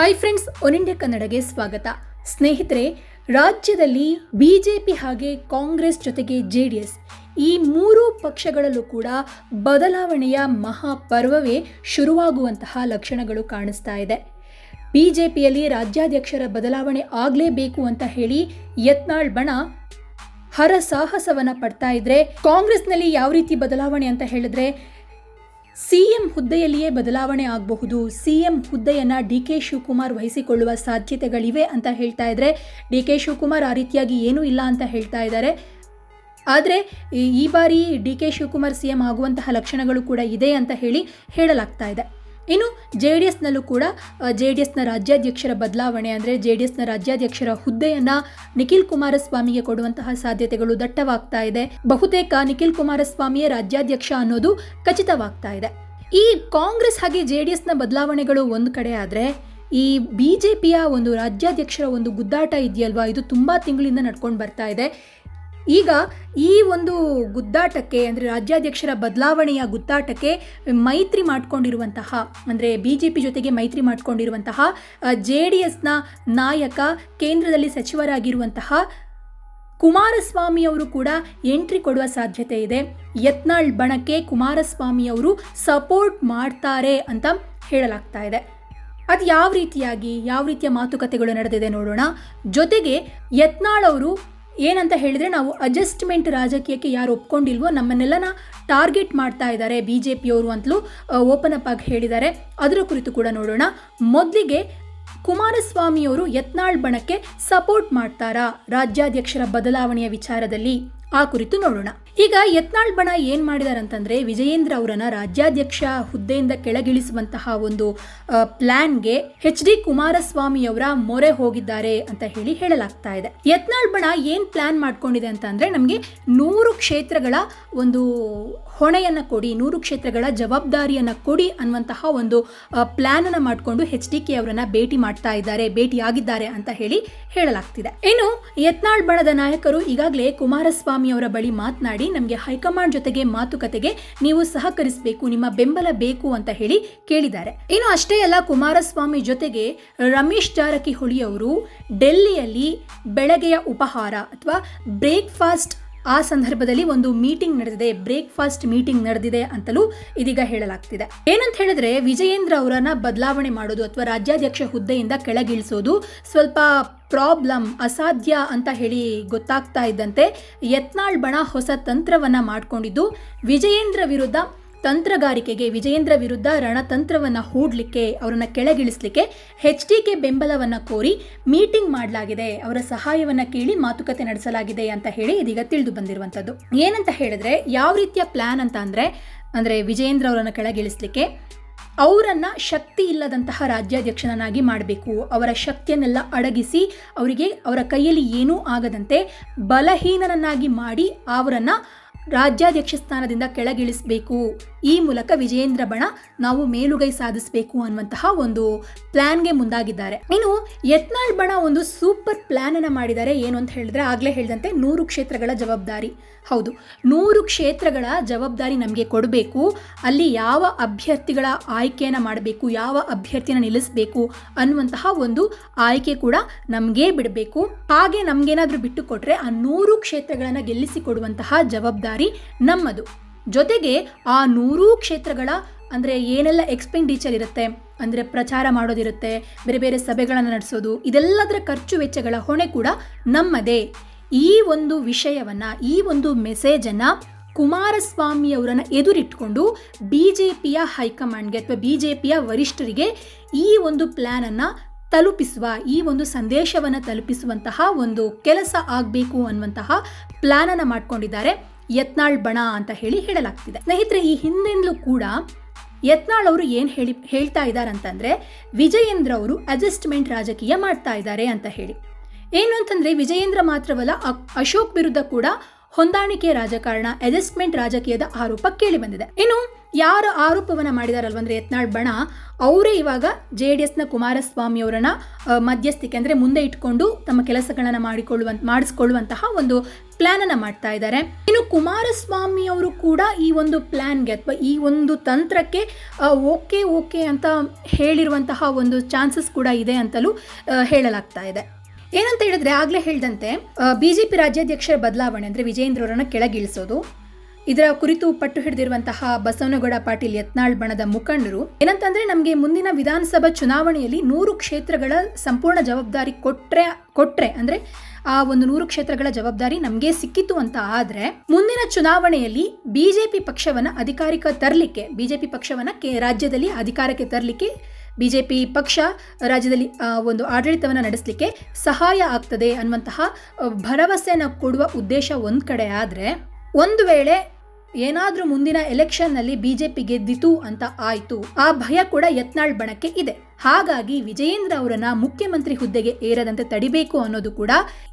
Hi friends one India ಕನ್ನಡಗೆ ಸ್ವಾಗತ ಸ್ನೇಹಿತರೆ ರಾಜ್ಯದಲ್ಲಿ ಬಿಜೆಪಿ ಹಾಗೆ ಕಾಂಗ್ರೆಸ್ ಜೊತೆಗೆ ಜೆ ಡಿ ಎಸ್ ಈ ಮೂರು ಪಕ್ಷಗಳಲ್ಲೂ ಕೂಡ ಬದಲಾವಣೆಯ ಮಹಾಪರ್ವವೇ ಶುರುವಾಗುವಂತಹ ಲಕ್ಷಣಗಳು ಕಾಣಿಸ್ತಾ ಇದೆ ಪಿಯಲ್ಲಿ ರಾಜ್ಯಾಧ್ಯಕ್ಷರ ಬದಲಾವಣೆ ಆಗಲೇಬೇಕು ಅಂತ ಹೇಳಿ ಯತ್ನಾಳ್ ಬಣ ಹರ ಸಾಹಸವನ್ನು ಪಡ್ತಾ ಇದ್ರೆ ಕಾಂಗ್ರೆಸ್ನಲ್ಲಿ ಯಾವ ರೀತಿ ಬದಲಾವಣೆ ಅಂತ ಹೇಳಿದ್ರೆ ಸಿಎಂ ಹುದ್ದೆಯಲ್ಲಿಯೇ ಬದಲಾವಣೆ ಆಗಬಹುದು. ಸಿಎಂ ಹುದ್ದೆಯನ್ನು ಡಿ ಕೆ ಶಿವಕುಮಾರ್ ವಹಿಸಿಕೊಳ್ಳುವ ಸಾಧ್ಯತೆಗಳಿವೆ ಅಂತ ಹೇಳ್ತಾ ಇದ್ದರೆ ಡಿ ಕೆ ಶಿವಕುಮಾರ್ ಆ ರೀತಿಯಾಗಿ ಏನೂ ಇಲ್ಲ ಅಂತ ಹೇಳ್ತಾ ಇದ್ದಾರೆ. ಆದರೆ, ಈ- ಬಾರಿ D K Shivakumar C M ಆಗುವಂತಹ ಲಕ್ಷಣಗಳು ಕೂಡ ಇದೆ ಅಂತ ಹೇಳಿ ಹೇಳಲಾಗ್ತಾ ಇದೆ. ಇನ್ನು ಜೆ ಡಿ ಎಸ್ನಲ್ಲೂ ಕೂಡ ಜೆ ಡಿ ಎಸ್ನ ರಾಜ್ಯಾಧ್ಯಕ್ಷರ ಬದಲಾವಣೆ ಅಂದರೆ ಜೆ ಡಿ ಎಸ್ನ ರಾಜ್ಯಾಧ್ಯಕ್ಷರ ಹುದ್ದೆಯನ್ನು ನಿಖಿಲ್ ಕುಮಾರಸ್ವಾಮಿಗೆ ಕೊಡುವಂತಹ ಸಾಧ್ಯತೆಗಳು ದಟ್ಟವಾಗ್ತಾ ಇದೆ. ಬಹುತೇಕ ನಿಖಿಲ್ ಕುಮಾರಸ್ವಾಮಿಯೇ ರಾಜ್ಯಾಧ್ಯಕ್ಷ ಅನ್ನೋದು ಖಚಿತವಾಗ್ತಾ ಇದೆ. ಈ ಕಾಂಗ್ರೆಸ್ ಹಾಗೆ ಜೆ ಡಿ ಎಸ್ನ ಬದಲಾವಣೆಗಳು ಒಂದು ಕಡೆ ಆದರೆ, ಈ ಬಿ ಜೆ ಪಿಯ ಒಂದು ರಾಜ್ಯಾಧ್ಯಕ್ಷರ ಒಂದು ಗುದ್ದಾಟ ಇದೆಯಲ್ವಾ? ಇದು ತುಂಬ ತಿಂಗಳಿಂದ ನಡ್ಕೊಂಡು ಬರ್ತಾ ಇದೆ. ಈಗ ಈ ಒಂದು ಗುದ್ದಾಟಕ್ಕೆ ಅಂದರೆ ರಾಜ್ಯಾಧ್ಯಕ್ಷರ ಬದಲಾವಣೆಯ ಗುದ್ದಾಟಕ್ಕೆ ಮೈತ್ರಿ ಮಾಡಿಕೊಂಡಿರುವಂತಹ, ಅಂದರೆ ಬಿ ಜೆ ಪಿ ಜೊತೆಗೆ ಮೈತ್ರಿ ಮಾಡಿಕೊಂಡಿರುವಂತಹ ಜೆ ಡಿ ಎಸ್ನ ನಾಯಕ, ಕೇಂದ್ರದಲ್ಲಿ ಸಚಿವರಾಗಿರುವಂತಹ ಕುಮಾರಸ್ವಾಮಿ ಅವರು ಕೂಡ ಎಂಟ್ರಿ ಕೊಡುವ ಸಾಧ್ಯತೆ ಇದೆ. ಯತ್ನಾಳ್ ಬಣಕ್ಕೆ ಕುಮಾರಸ್ವಾಮಿ ಅವರು ಸಪೋರ್ಟ್ ಮಾಡ್ತಾರೆ ಅಂತ ಹೇಳಲಾಗ್ತಾ ಇದೆ. ಅದು ಯಾವ ರೀತಿಯಾಗಿ, ಯಾವ ರೀತಿಯ ಮಾತುಕತೆಗಳು ನಡೆದಿದೆ ನೋಡೋಣ. ಜೊತೆಗೆ ಯತ್ನಾಳ್ ಅವರು ಏನಂತ ಹೇಳಿದರೆ ನಾವು ಅಡ್ಜಸ್ಟ್ಮೆಂಟ್ ರಾಜಕೀಯಕ್ಕೆ ಯಾರು ಒಪ್ಕೊಂಡಿಲ್ವೋ ನಮ್ಮನ್ನೆಲ್ಲನ ಟಾರ್ಗೆಟ್ ಮಾಡ್ತಾ ಇದ್ದಾರೆ ಬಿ ಜೆ ಪಿಯವರು ಅಂತಲೂ ಓಪನ್ ಅಪ್ ಆಗಿ ಹೇಳಿದ್ದಾರೆ. ಅದರ ಕುರಿತು ಕೂಡ ನೋಡೋಣ. ಮೊದಲಿಗೆ ಕುಮಾರಸ್ವಾಮಿಯವರು ಯತ್ನಾಳ್ ಬಣಕ್ಕೆ ಸಪೋರ್ಟ್ ಮಾಡ್ತಾರಾ ರಾಜ್ಯಾಧ್ಯಕ್ಷರ ಬದಲಾವಣೆಯ ವಿಚಾರದಲ್ಲಿ? ಆ ಕುರಿತು ನೋಡೋಣ. ಈಗ ಯತ್ನಾಳ್ ಬಣ ಏನ್ ಮಾಡಿದಾರೆ ಅಂತಂದ್ರೆ ವಿಜಯೇಂದ್ರ ಅವರನ್ನ ರಾಜ್ಯಾಧ್ಯಕ್ಷ ಹುದ್ದೆಯಿಂದ ಕೆಳಗಿಳಿಸುವಂತಹ ಒಂದು ಪ್ಲಾನ್ಗೆ ಎಚ್ ಡಿ ಕುಮಾರಸ್ವಾಮಿ ಅವರ ಮೊರೆ ಹೋಗಿದ್ದಾರೆ ಅಂತ ಹೇಳಿ ಹೇಳಲಾಗ್ತಾ ಇದೆ. ಯತ್ನಾಳ್ ಬಣ ಏನ್ ಪ್ಲಾನ್ ಮಾಡ್ಕೊಂಡಿದೆ ಅಂತ ಅಂದ್ರೆ ನಮಗೆ ನೂರು ಕ್ಷೇತ್ರಗಳ ಒಂದು ಹೊಣೆಯನ್ನ ಕೊಡಿ, ನೂರು ಕ್ಷೇತ್ರಗಳ ಜವಾಬ್ದಾರಿಯನ್ನ ಕೊಡಿ ಅನ್ನುವಂತಹ ಒಂದು ಪ್ಲಾನ್ ಅನ್ನ ಮಾಡಿಕೊಂಡು ಎಚ್ ಡಿ ಕೆ ಅವರನ್ನ ಭೇಟಿ ಮಾಡ್ತಾ ಇದ್ದಾರೆ, ಭೇಟಿಯಾಗಿದ್ದಾರೆ ಅಂತ ಹೇಳಿ ಹೇಳಲಾಗ್ತಿದೆ. ಇನ್ನು ಯತ್ನಾಳ್ ಬಣದ ನಾಯಕರು ಈಗಾಗಲೇ ಕುಮಾರಸ್ವಾಮಿ ಅವರ ಬಳಿ ಮಾತನಾಡಿ ನಮಗೆ ಹೈಕಮಾಂಡ್ ಜೊತೆಗೆ ಮಾತುಕತೆಗೆ ನೀವು ಸಹಕರಿಸಬೇಕು, ನಿಮ್ಮ ಬೆಂಬಲ ಬೇಕು ಅಂತ ಹೇಳಿ ಕೇಳಿದ್ದಾರೆ. ಇನ್ನು ಅಷ್ಟೇ ಅಲ್ಲ, ಕುಮಾರಸ್ವಾಮಿ ಜೊತೆಗೆ ರಮೇಶ್ ಜಾರಕಿಹೊಳಿ ಅವರು ಡೆಲ್ಲಿಯಲ್ಲಿ ಬೆಳಗ್ಗೆಯ ಉಪಹಾರ ಅಥವಾ ಬ್ರೇಕ್ಫಾಸ್ಟ್ ಆ ಸಂದರ್ಭದಲ್ಲಿ ಒಂದು ಮೀಟಿಂಗ್ ನಡೆದಿದೆ, ಬ್ರೇಕ್ಫಾಸ್ಟ್ ಮೀಟಿಂಗ್ ನಡೆದಿದೆ ಅಂತಲೂ ಇದೀಗ ಹೇಳಲಾಗ್ತಿದೆ. ಏನಂತ ಹೇಳಿದ್ರೆ, ವಿಜಯೇಂದ್ರ ಅವರನ್ನ ಬದಲಾವಣೆ ಮಾಡೋದು ಅಥವಾ ರಾಜ್ಯಾಧ್ಯಕ್ಷ ಹುದ್ದೆಯಿಂದ ಕೆಳಗಿಳಿಸೋದು ಸ್ವಲ್ಪ ಪ್ರಾಬ್ಲಮ್, ಅಸಾಧ್ಯ ಅಂತ ಹೇಳಿ ಗೊತ್ತಾಗ್ತಾ ಇದ್ದಂತೆ ಯತ್ನಾಳ್ ಬಣ ಹೊಸ ತಂತ್ರವನ್ನ ಮಾಡಿಕೊಂಡಿದ್ದು, ವಿಜಯೇಂದ್ರ ವಿರುದ್ಧ ತಂತ್ರಗಾರಿಕೆಗೆ ವಿಜಯೇಂದ್ರ ವಿರುದ್ಧ ರಣತಂತ್ರವನ್ನ ಹೂಡಲಿಕ್ಕೆ, ಅವರನ್ನು ಕೆಳಗಿಳಿಸಲಿಕ್ಕೆ ಹೆಚ್ ಡಿ ಕೆ ಬೆಂಬಲವನ್ನ ಕೋರಿ ಮೀಟಿಂಗ್ ಮಾಡಲಾಗಿದೆ. ಅವರ ಸಹಾಯವನ್ನ ಕೇಳಿ ಮಾತುಕತೆ ನಡೆಸಲಾಗಿದೆ ಅಂತ ಹೇಳಿ ಇದೀಗ ತಿಳಿದು ಬಂದಿರುವಂತದ್ದು ಏನಂತ ಹೇಳಿದ್ರೆ, ಯಾವ ರೀತಿಯ ಪ್ಲಾನ್ ಅಂತ ಅಂದ್ರೆ, ಅಂದರೆ ವಿಜಯೇಂದ್ರ ಅವರನ್ನು ಕೆಳಗಿಳಿಸಲಿಕ್ಕೆ ಅವರನ್ನು ಶಕ್ತಿ ಇಲ್ಲದಂತಹ ರಾಜ್ಯಾಧ್ಯಕ್ಷನನ್ನಾಗಿ ಮಾಡಬೇಕು. ಅವರ ಶಕ್ತಿಯನ್ನೆಲ್ಲ ಅಡಗಿಸಿ ಅವರಿಗೆ ಅವರ ಕೈಯಲ್ಲಿ ಏನೂ ಆಗದಂತೆ ಬಲಹೀನರನ್ನಾಗಿ ಮಾಡಿ ಅವರನ್ನು ರಾಜ್ಯಾಧ್ಯಕ್ಷ ಸ್ಥಾನದಿಂದ ಕೆಳಗಿಳಿಸಬೇಕು. ಈ ಮೂಲಕ ವಿಜಯೇಂದ್ರ ಬಣ ನಾವು ಮೇಲುಗೈ ಸಾಧಿಸಬೇಕು ಅನ್ನುವಂತಹ ಒಂದು ಪ್ಲಾನ್ಗೆ ಮುಂದಾಗಿದ್ದಾರೆ. ಇನ್ನು ಯತ್ನಾಳ್ ಬಣ ಒಂದು ಸೂಪರ್ ಪ್ಲಾನ್ ಅನ್ನ ಮಾಡಿದ್ದಾರೆ. ಏನು ಅಂತ ಹೇಳಿದ್ರೆ ಆಗ್ಲೇ ಹೇಳಿದಂತೆ ನೂರು ಕ್ಷೇತ್ರಗಳ ಜವಾಬ್ದಾರಿ. ಹೌದು, ನೂರು ಕ್ಷೇತ್ರಗಳ ಜವಾಬ್ದಾರಿ ನಮಗೆ ಕೊಡಬೇಕು. ಅಲ್ಲಿ ಯಾವ ಅಭ್ಯರ್ಥಿಗಳ ಆಯ್ಕೆಯನ್ನು ಮಾಡಬೇಕು, ಯಾವ ಅಭ್ಯರ್ಥಿನ ನಿಲ್ಲಿಸಬೇಕು ಅನ್ನುವಂತಹ ಒಂದು ಆಯ್ಕೆ ಕೂಡ ನಮಗೇ ಬಿಡಬೇಕು. ಹಾಗೆ ನಮಗೇನಾದರೂ ಬಿಟ್ಟು ಕೊಟ್ಟರೆ ಆ ನೂರು ಕ್ಷೇತ್ರಗಳನ್ನು ಗೆಲ್ಲಿಸಿ ಕೊಡುವಂತಹ ಜವಾಬ್ದಾರಿ ನಮ್ಮದು. ಜೊತೆಗೆ ಆ ನೂರೂ ಕ್ಷೇತ್ರಗಳ, ಅಂದರೆ ಏನೆಲ್ಲ ಎಕ್ಸ್ಪೆಂಡಿಚರ್ ಇರುತ್ತೆ, ಅಂದರೆ ಪ್ರಚಾರ ಮಾಡೋದಿರುತ್ತೆ, ಬೇರೆ ಬೇರೆ ಸಭೆಗಳನ್ನು ನಡೆಸೋದು, ಇದೆಲ್ಲದರ ಖರ್ಚು ವೆಚ್ಚಗಳ ಹೊಣೆ ಕೂಡ ನಮ್ಮದೇ. ಈ ಒಂದು ವಿಷಯವನ್ನು, ಈ ಒಂದು ಮೆಸೇಜನ್ನು ಕುಮಾರಸ್ವಾಮಿಯವರನ್ನು ಎದುರಿಟ್ಕೊಂಡು ಬಿ ಜೆ ಪಿಯ ಹೈಕಮಾಂಡ್ಗೆ ಅಥವಾ ಬಿ ಜೆ ಪಿಯ ವರಿಷ್ಠರಿಗೆ ಈ ಒಂದು ಪ್ಲ್ಯಾನನ್ನು ತಲುಪಿಸುವ, ಈ ಒಂದು ಸಂದೇಶವನ್ನು ತಲುಪಿಸುವಂತಹ ಒಂದು ಕೆಲಸ ಆಗಬೇಕು ಅನ್ನುವಂತಹ ಪ್ಲ್ಯಾನನ್ನು ಮಾಡ್ಕೊಂಡಿದ್ದಾರೆ. ಯತ್ನಾಳ್ ಬಣ ಅಂತ ಹೇಳಿ ಹೇಳಲಾಗ್ತಿದೆ. ಸ್ನೇಹಿತರೆ, ಈ ಹಿಂದೆಂದಲೂ ಕೂಡ ಯತ್ನಾಳ್ ಅವರು ಏನು ಹೇಳಿ, ಹೇಳ್ತಾ ಇದ್ದಾರೆ ಅಂತಂದ್ರೆ, ವಿಜಯೇಂದ್ರ ಅವರು ಅಡ್ಜಸ್ಟ್ಮೆಂಟ್ ರಾಜಕೀಯ ಮಾಡ್ತಾ ಇದ್ದಾರೆ ಅಂತ ಹೇಳಿ. ಏನು ಅಂತಂದ್ರೆ, ವಿಜಯೇಂದ್ರ ಮಾತ್ರವಲ್ಲ ಅಶೋಕ್ ವಿರುದ್ಧ ಕೂಡ ಹೊಂದಾಣಿಕೆ ರಾಜಕಾರಣ ಅಡ್ಜಸ್ಟ್ಮೆಂಟ್ ರಾಜಕೀಯದ ಆರೋಪ ಕೇಳಿ ಬಂದಿದೆ ಇನ್ನು, ಯಾರು ಆರೋಪವನ್ನ ಮಾಡಿದಾರಲ್ವಂದ್ರೆ ಯತ್ನಾಳ್ ಬಣ, ಅವರೇ ಇವಾಗ ಜೆ ಡಿ ಎಸ್ನ ಕುಮಾರಸ್ವಾಮಿ ಅವರನ್ನ ಮಧ್ಯಸ್ಥಿಕೆ ಅಂದ್ರೆ ಮುಂದೆ ಇಟ್ಕೊಂಡು ತಮ್ಮ ಕೆಲಸಗಳನ್ನ ಮಾಡಿಕೊಳ್ಳುವಂತ ಮಾಡಿಸ್ಕೊಳ್ಳುವಂತಹ ಒಂದು ಪ್ಲಾನ್ ಅನ್ನ ಮಾಡ್ತಾ ಇದ್ದಾರೆ. ಇನ್ನು ಕುಮಾರಸ್ವಾಮಿ ಅವರು ಕೂಡ ಈ ಒಂದು ಪ್ಲಾನ್ಗೆ ಅಥವಾ ಈ ಒಂದು ತಂತ್ರಕ್ಕೆ ಓಕೆ ಓಕೆ ಅಂತ ಹೇಳಿರುವಂತಹ ಒಂದು ಚಾನ್ಸಸ್ ಕೂಡ ಇದೆ ಅಂತಲೂ ಹೇಳಲಾಗ್ತಾ ಇದೆ. ಏನಂತ ಹೇಳಿದ್ರೆ ಆಗ್ಲೇ ಹೇಳಿದಂತೆ ಬಿಜೆಪಿ ರಾಜ್ಯಾಧ್ಯಕ್ಷರ ಬದಲಾವಣೆ ಅಂದ್ರೆ ವಿಜೇಂದ್ರ ಅವರನ್ನ ಕೆಳಗಿಳಿಸೋದು. ಇದರ ಕುರಿತು ಪಟ್ಟು ಹಿಡಿದಿರುವಂತಹ ಬಸವನಗೌಡ ಪಾಟೀಲ್ ಯತ್ನಾಳ್ ಬಣದ ಮುಖಂಡರು, ಏನಂತಂದ್ರೆ ನಮಗೆ ಮುಂದಿನ ವಿಧಾನಸಭಾ ಚುನಾವಣೆಯಲ್ಲಿ ನೂರು ಕ್ಷೇತ್ರಗಳ ಸಂಪೂರ್ಣ ಜವಾಬ್ದಾರಿ ಕೊಟ್ರೆ ಕೊಟ್ರೆ ಅಂದ್ರೆ ಆ ಒಂದು ನೂರು ಕ್ಷೇತ್ರಗಳ ಜವಾಬ್ದಾರಿ ನಮಗೆ ಸಿಕ್ಕಿತು ಅಂತ ಆದ್ರೆ, ಮುಂದಿನ ಚುನಾವಣೆಯಲ್ಲಿ ಬಿಜೆಪಿ ಪಕ್ಷವನ್ನ ಅಧಿಕಾರಿಕ ತರಲಿಕ್ಕೆ, ಬಿಜೆಪಿ ಪಕ್ಷವನ್ನ ರಾಜ್ಯದಲ್ಲಿ ಅಧಿಕಾರಕ್ಕೆ ತರಲಿಕ್ಕೆ ಬಿಜೆಪಿ ಪಕ್ಷ ರಾಜ್ಯದಲ್ಲಿ ಒಂದು ಆಡಳಿತವನ್ನು ನಡೆಸಲಿಕ್ಕೆ ಸಹಾಯ ಆಗ್ತದೆ ಅನ್ನುವಂತಹ ಭರವಸೆಯನ್ನು ಕೊಡುವ ಉದ್ದೇಶ ಒಂದು ಕಡೆ ಆದರೆ, ಒಂದು ವೇಳೆ ಏನಾದರೂ ಮುಂದಿನ ಎಲೆಕ್ಷನ್ನಲ್ಲಿ ಬಿಜೆಪಿ ಗೆದ್ದಿತು ಅಂತ ಆಯಿತು, ಆ ಭಯ ಕೂಡ ಯತ್ನಾಳ್ ಬಣಕ್ಕೆ ಇದೆ. ಹಾಗಾಗಿ ವಿಜಯೇಂದ್ರ ಅವರನ್ನ ಮುಖ್ಯಮಂತ್ರಿ ಹುದ್ದೆಗೆ ಏರದಂತೆ ತಡಿಬೇಕು ಅನ್ನೋದು ಕೂಡ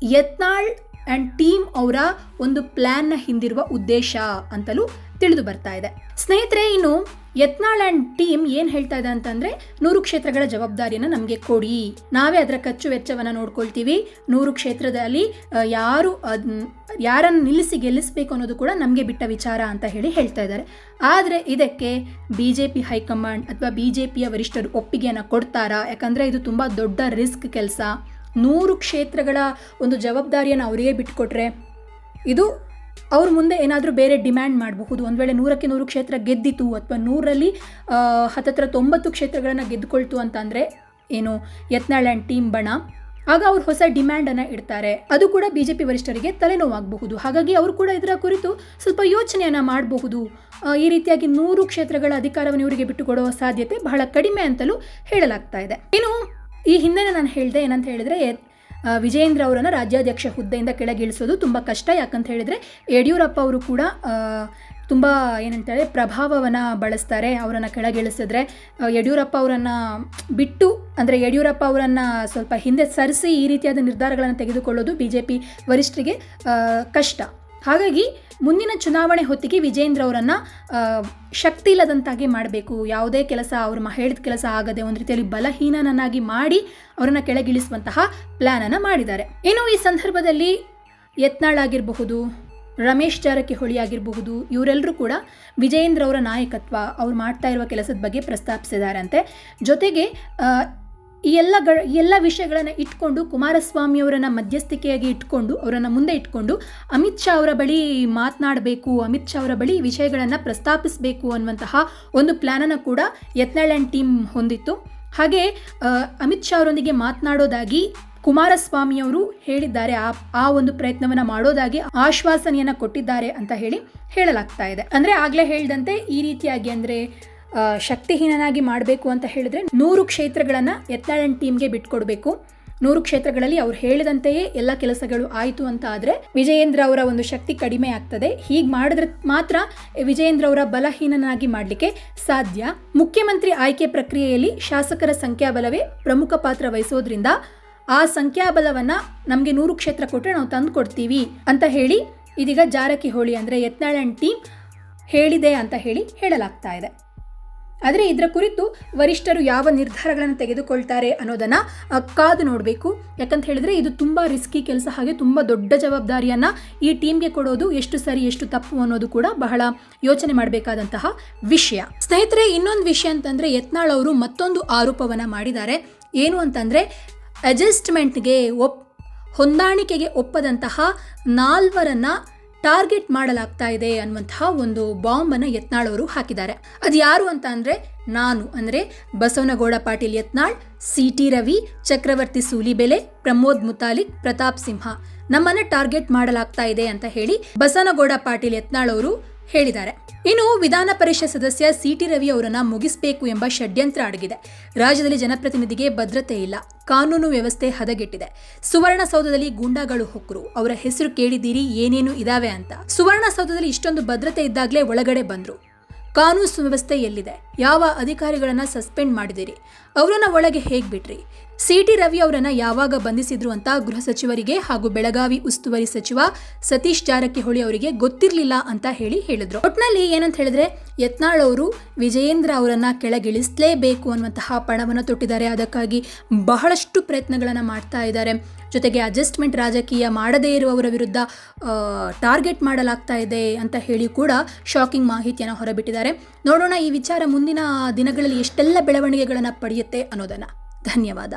ಯತ್ನಾಳ್ ಅಂಡ್ ಟೀಮ್ ಅವರ ಒಂದು ಪ್ಲ್ಯಾನ್ನ ಹಿಂದಿರುವ ಉದ್ದೇಶ ಅಂತಲೂ ತಿಳಿದು ಬರ್ತಾ ಇದೆ. ಸ್ನೇಹಿತರೆ, ಇನ್ನು ಯತ್ನಾಳ್ ಆ್ಯಂಡ್ ಟೀಮ್ ಏನು ಹೇಳ್ತಾ ಇದೆ ಅಂತಂದರೆ ನೂರು ಕ್ಷೇತ್ರಗಳ ಜವಾಬ್ದಾರಿಯನ್ನು ನಮಗೆ ಕೊಡಿ. ನಾವೇ ಅದರ ಖರ್ಚು ವೆಚ್ಚವನ್ನು ನೋಡ್ಕೊಳ್ತೀವಿ. ನೂರು ಕ್ಷೇತ್ರದಲ್ಲಿ ಯಾರು ಯಾರನ್ನು ನಿಲ್ಲಿಸಿ ಗೆಲ್ಲಿಸಬೇಕು ಅನ್ನೋದು ಕೂಡ ನಮಗೆ ಬಿಟ್ಟ ವಿಚಾರ ಅಂತ ಹೇಳಿ ಹೇಳ್ತಾ ಇದ್ದಾರೆ. ಆದರೆ ಇದಕ್ಕೆ B J P high command ಅಥವಾ ಬಿ ಜೆ ಪಿಯ ವರಿಷ್ಠರು ಒಪ್ಪಿಗೆಯನ್ನು ಕೊಡ್ತಾರಾ? ಯಾಕಂದರೆ ಇದು ತುಂಬ ದೊಡ್ಡ ರಿಸ್ಕ್ ಕೆಲಸ. ನೂರು ಕ್ಷೇತ್ರಗಳ ಒಂದು ಜವಾಬ್ದಾರಿಯನ್ನು ಅವರಿಗೆ ಬಿಟ್ಕೊಟ್ರೆ ಇದು ಅವ್ರ ಮುಂದೆ ಏನಾದರೂ ಬೇರೆ ಡಿಮ್ಯಾಂಡ್ ಮಾಡಬಹುದು. ಒಂದು ವೇಳೆ ನೂರಕ್ಕೆ ನೂರು ಕ್ಷೇತ್ರ ಗೆದ್ದಿತು ಅಥವಾ ನೂರಲ್ಲಿ ಹತ್ತತ್ರ ತೊಂಬತ್ತು ಕ್ಷೇತ್ರಗಳನ್ನು ಗೆದ್ದುಕೊಳ್ತು ಅಂತಂದರೆ ಏನು, ಯತ್ನಾಳ್ ಆ್ಯಂಡ್ ಟೀಮ್ ಬಣ. ಆಗ ಅವ್ರು ಹೊಸ ಡಿಮ್ಯಾಂಡನ್ನು ಇಡ್ತಾರೆ. ಅದು ಕೂಡ ಬಿ ಜೆ ಪಿ ವರಿಷ್ಠರಿಗೆ ತಲೆನೋವಾಗಬಹುದು. ಹಾಗಾಗಿ ಅವರು ಕೂಡ ಇದರ ಕುರಿತು ಸ್ವಲ್ಪ ಯೋಚನೆಯನ್ನು ಮಾಡಬಹುದು. ಈ ರೀತಿಯಾಗಿ ನೂರು ಕ್ಷೇತ್ರಗಳ ಅಧಿಕಾರವನ್ನು ಇವರಿಗೆ ಬಿಟ್ಟುಕೊಡುವ ಸಾಧ್ಯತೆ ಬಹಳ ಕಡಿಮೆ ಅಂತಲೂ ಹೇಳಲಾಗ್ತಾ ಇದೆ. ಇನ್ನು ಈ ಹಿಂದೆ ನಾನು ಹೇಳಿದೆ ಏನಂತ ಹೇಳಿದರೆ ವಿಜಯೇಂದ್ರ ಅವರನ್ನು ರಾಜ್ಯಾಧ್ಯಕ್ಷ ಹುದ್ದೆಯಿಂದ ಕೆಳಗಿಳಿಸೋದು ತುಂಬ ಕಷ್ಟ. ಯಾಕಂತ ಹೇಳಿದರೆ, ಯಡಿಯೂರಪ್ಪ ಅವರು ಕೂಡ ತುಂಬ ಏನಂತಾರೆ ಪ್ರಭಾವವನ್ನು ಬಳಸ್ತಾರೆ, ಅವರನ್ನು ಕೆಳಗಿಳಿಸಿದ್ರೆ. ಯಡಿಯೂರಪ್ಪ ಅವರನ್ನು ಬಿಟ್ಟು, ಅಂದರೆ ಯಡಿಯೂರಪ್ಪ ಅವರನ್ನು ಸ್ವಲ್ಪ ಹಿಂದೆ ಸರಿಸಿ ಈ ರೀತಿಯಾದ ನಿರ್ಧಾರಗಳನ್ನು ತೆಗೆದುಕೊಳ್ಳೋದು ಬಿ ಜೆ ಪಿ ವರಿಷ್ಠರಿಗೆ ಕಷ್ಟ. ಹಾಗಾಗಿ ಮುಂದಿನ ಚುನಾವಣೆ ಹೊತ್ತಿಗೆ ವಿಜೇಂದ್ರ ಅವರನ್ನು ಶಕ್ತಿ ಇಲ್ಲದಂತಾಗಿ ಮಾಡಬೇಕು. ಯಾವುದೇ ಕೆಲಸ ಅವರು ಹೇಳಿದ ಕೆಲಸ ಆಗದೆ ಒಂದು ರೀತಿಯಲ್ಲಿ ಬಲಹೀನನನ್ನಾಗಿ ಮಾಡಿ ಅವರನ್ನು ಕೆಳಗಿಳಿಸುವಂತಹ ಪ್ಲ್ಯಾನನ್ನು ಮಾಡಿದ್ದಾರೆ. ಇನ್ನು ಈ ಸಂದರ್ಭದಲ್ಲಿ ಯತ್ನಾಳ್ ಆಗಿರಬಹುದು, ರಮೇಶ್ ಜಾರಕಿಹೊಳಿ ಆಗಿರಬಹುದು ಇವರೆಲ್ಲರೂ ಕೂಡ ವಿಜಯೇಂದ್ರ ಅವರ ನಾಯಕತ್ವ, ಅವ್ರು ಮಾಡ್ತಾ ಇರುವ ಕೆಲಸದ ಬಗ್ಗೆ ಪ್ರಸ್ತಾಪಿಸಿದಾರಂತೆ. ಜೊತೆಗೆ ಈ ಎಲ್ಲ ಗ ಎಲ್ಲ ವಿಷಯಗಳನ್ನು ಇಟ್ಕೊಂಡು, ಕುಮಾರಸ್ವಾಮಿ ಅವರನ್ನು ಮಧ್ಯಸ್ಥಿಕೆಯಾಗಿ ಇಟ್ಕೊಂಡು, ಅವರನ್ನು ಮುಂದೆ ಇಟ್ಕೊಂಡು, ಅಮಿತ್ ಶಾ ಅವರ ಬಳಿ ಮಾತನಾಡಬೇಕು, ಅಮಿತ್ ಶಾ ಅವರ ಬಳಿ ವಿಷಯಗಳನ್ನು ಪ್ರಸ್ತಾಪಿಸಬೇಕು ಅನ್ನುವಂತಹ ಒಂದು ಪ್ಲ್ಯಾನನ್ನು ಕೂಡ ಯತ್ನಾಳ್ ಆ್ಯಂಡ್ ಟೀಮ್ ಹೊಂದಿತ್ತು. ಹಾಗೆ ಅಮಿತ್ ಶಾ ಅವರೊಂದಿಗೆ ಮಾತನಾಡೋದಾಗಿ ಕುಮಾರಸ್ವಾಮಿಯವರು ಹೇಳಿದ್ದಾರೆ. ಆ ಆ ಒಂದು ಪ್ರಯತ್ನವನ್ನು ಮಾಡೋದಾಗಿ ಆಶ್ವಾಸನೆಯನ್ನು ಕೊಟ್ಟಿದ್ದಾರೆ ಅಂತ ಹೇಳಿ ಹೇಳಲಾಗ್ತಾ ಇದೆ. ಅಂದರೆ ಆಗಲೇ ಹೇಳಿದಂತೆ ಈ ರೀತಿಯಾಗಿ ಅಂದ್ರೆ ಶಕ್ತಿಹೀನನಾಗಿ ಮಾಡಬೇಕು ಅಂತ ಹೇಳಿದ್ರೆ ನೂರು ಕ್ಷೇತ್ರಗಳನ್ನು ಎತ್ತಾಳನ್ ಟೀಮ್ಗೆ ಬಿಟ್ಕೊಡ್ಬೇಕು. ನೂರು ಕ್ಷೇತ್ರಗಳಲ್ಲಿ ಅವ್ರು ಹೇಳಿದಂತೆಯೇ ಎಲ್ಲ ಕೆಲಸಗಳು ಆಯಿತು ಅಂತ ಆದರೆ ವಿಜಯೇಂದ್ರ ಅವರ ಒಂದು ಶಕ್ತಿ ಕಡಿಮೆ ಆಗ್ತದೆ. ಹೀಗೆ ಮಾಡಿದ್ರೆ ಮಾತ್ರ ವಿಜಯೇಂದ್ರ ಅವರ ಬಲಹೀನನಾಗಿ ಮಾಡಲಿಕ್ಕೆ ಸಾಧ್ಯ. ಮುಖ್ಯಮಂತ್ರಿ ಆಯ್ಕೆ ಪ್ರಕ್ರಿಯೆಯಲ್ಲಿ ಶಾಸಕರ ಸಂಖ್ಯಾಬಲವೇ ಪ್ರಮುಖ ಪಾತ್ರ ವಹಿಸೋದ್ರಿಂದ ಆ ಸಂಖ್ಯಾಬಲವನ್ನ ನಮಗೆ ನೂರು ಕ್ಷೇತ್ರ ಕೊಟ್ಟರೆ ನಾವು ತಂದು ಕೊಡ್ತೀವಿ ಅಂತ ಹೇಳಿ ಇದೀಗ ಜಾರಕಿಹೊಳಿ ಅಂದರೆ ಯತ್ನಾಳ್ ಟೀಮ್ ಹೇಳಿದೆ ಅಂತ ಹೇಳಿ ಹೇಳಲಾಗ್ತಾ ಇದೆ. ಆದರೆ ಇದರ ಕುರಿತು ವರಿಷ್ಠರು ಯಾವ ನಿರ್ಧಾರಗಳನ್ನು ತೆಗೆದುಕೊಳ್ತಾರೆ ಅನ್ನೋದನ್ನು ಕಾದು ನೋಡಬೇಕು. ಯಾಕಂತ ಹೇಳಿದ್ರೆ ಇದು ತುಂಬ ರಿಸ್ಕಿ ಕೆಲಸ ಹಾಗೆ ತುಂಬ ದೊಡ್ಡ ಜವಾಬ್ದಾರಿಯನ್ನು ಈ ಟೀಮ್ಗೆ ಕೊಡೋದು, ಎಷ್ಟು ಸರಿ ಎಷ್ಟು ತಪ್ಪು ಅನ್ನೋದು ಕೂಡ ಬಹಳ ಯೋಚನೆ ಮಾಡಬೇಕಾದಂತಹ ವಿಷಯ. ಸ್ನೇಹಿತರೆ, ಇನ್ನೊಂದು ವಿಷಯ ಅಂತಂದರೆ ಯತ್ನಾಳ್ ಅವರು ಮತ್ತೊಂದು ಆರೋಪವನ್ನು ಮಾಡಿದ್ದಾರೆ. ಏನು ಅಂತಂದರೆ ಅಡ್ಜಸ್ಟ್ಮೆಂಟ್ಗೆ ಒಪ್, ಹೊಂದಾಣಿಕೆಗೆ ಒಪ್ಪದಂತಹ ನಾಲ್ವರನ್ನ ಟಾರ್ಗೆಟ್ ಮಾಡಲಾಗ್ತಾ ಇದೆ ಅನ್ನುವಂತಹ ಒಂದು ಬಾಂಬನ್ನು ಯತ್ನಾಳ್ ಅವರು ಹಾಕಿದ್ದಾರೆ. ಅದು ಯಾರು ಅಂತ ಅಂದರೆ ನಾನು ಅಂದರೆ ಬಸವನಗೌಡ ಪಾಟೀಲ್ ಯತ್ನಾಳ್ ಸಿ ಟಿ ರವಿ, ಚಕ್ರವರ್ತಿ ಸೂಲಿಬೆಲೆ, ಪ್ರಮೋದ್ ಮುತಾಲಿಕ್, ಪ್ರತಾಪ್ ಸಿಂಹ. ನಮ್ಮನ್ನ ಟಾರ್ಗೆಟ್ ಮಾಡಲಾಗ್ತಾ ಇದೆ ಅಂತ ಹೇಳಿ ಬಸವನಗೌಡ ಪಾಟೀಲ್ ಯತ್ನಾಳ್ ಅವರು ಹೇಳಿದ್ದಾರೆ. ಇನ್ನು ವಿಧಾನ ಪರಿಷತ್ ಸದಸ್ಯ ಸಿ ಟಿ ರವಿ ಅವರನ್ನ ಮುಗಿಸಬೇಕು ಎಂಬ ಷಡ್ಯಂತ್ರ ಅಡಗಿದೆ. ರಾಜ್ಯದಲ್ಲಿ ಜನಪ್ರತಿನಿಧಿಗೆ ಭದ್ರತೆ ಇಲ್ಲ. ಕಾನೂನು ವ್ಯವಸ್ಥೆ ಹದಗೆಟ್ಟಿದೆ. ಸುವರ್ಣಸೌಧದಲ್ಲಿ ಗೂಂಡಾಗಳು ಹೊಕ್ಕರು ಅವರ ಹೆಸರು ಕೇಳಿದ್ದೀರಿ, ಏನೇನು ಇದಾವೆ ಅಂತ. ಸುವರ್ಣಸೌಧದಲ್ಲಿ ಇಷ್ಟೊಂದು ಭದ್ರತೆ ಇದ್ದಾಗಲೇ ಒಳಗಡೆ ಬಂದ್ರು. ಕಾನೂನು ಸುವ್ಯವಸ್ಥೆ ಎಲ್ಲಿದೆ? ಯಾವ ಅಧಿಕಾರಿಗಳನ್ನ ಸಸ್ಪೆಂಡ್ ಮಾಡಿದಿರಿ ಅವರನ್ನ ಒಳಗೆ ಹೇಗೆ ಬಿಟ್ರಿ? ಸಿ ಟಿ ರವಿ ಅವರನ್ನು ಯಾವಾಗ ಬಂಧಿಸಿದ್ರು ಅಂತ ಗೃಹ ಸಚಿವರಿಗೆ ಹಾಗೂ ಬೆಳಗಾವಿ ಉಸ್ತುವಾರಿ ಸಚಿವ ಸತೀಶ್ ಜಾರಕಿಹೊಳಿ ಅವರಿಗೆ ಗೊತ್ತಿರಲಿಲ್ಲ ಅಂತ ಹೇಳಿ ಹೇಳಿದ್ರು. ಒಟ್ನಲ್ಲಿ ಏನಂತ ಹೇಳಿದ್ರೆ, ಯತ್ನಾಳ್ ಅವರು ವಿಜಯೇಂದ್ರ ಅವರನ್ನ ಕೆಳಗಿಳಿಸಲೇಬೇಕು ಅನ್ನುವಂತಹ ಪಣವನ್ನು ತೊಟ್ಟಿದ್ದಾರೆ. ಅದಕ್ಕಾಗಿ ಬಹಳಷ್ಟು ಪ್ರಯತ್ನಗಳನ್ನು ಮಾಡ್ತಾ ಇದ್ದಾರೆ. ಜೊತೆಗೆ ಅಡ್ಜಸ್ಟ್ಮೆಂಟ್ ರಾಜಕೀಯ ಮಾಡದೇ ಇರುವವರ ವಿರುದ್ಧ ಟಾರ್ಗೆಟ್ ಮಾಡಲಾಗ್ತಾ ಇದೆ ಅಂತ ಹೇಳಿ ಕೂಡ ಶಾಕಿಂಗ್ ಮಾಹಿತಿಯನ್ನು ಹೊರಬಿಟ್ಟಿದ್ದಾರೆ. ನೋಡೋಣ ಈ ವಿಚಾರ ಮುಂದಿನ ದಿನಗಳಲ್ಲಿ ಎಷ್ಟೆಲ್ಲ ಬೆಳವಣಿಗೆಗಳನ್ನು ಪಡೆಯುತ್ತೆ ಅನ್ನೋದನ್ನು. ధన్యవాద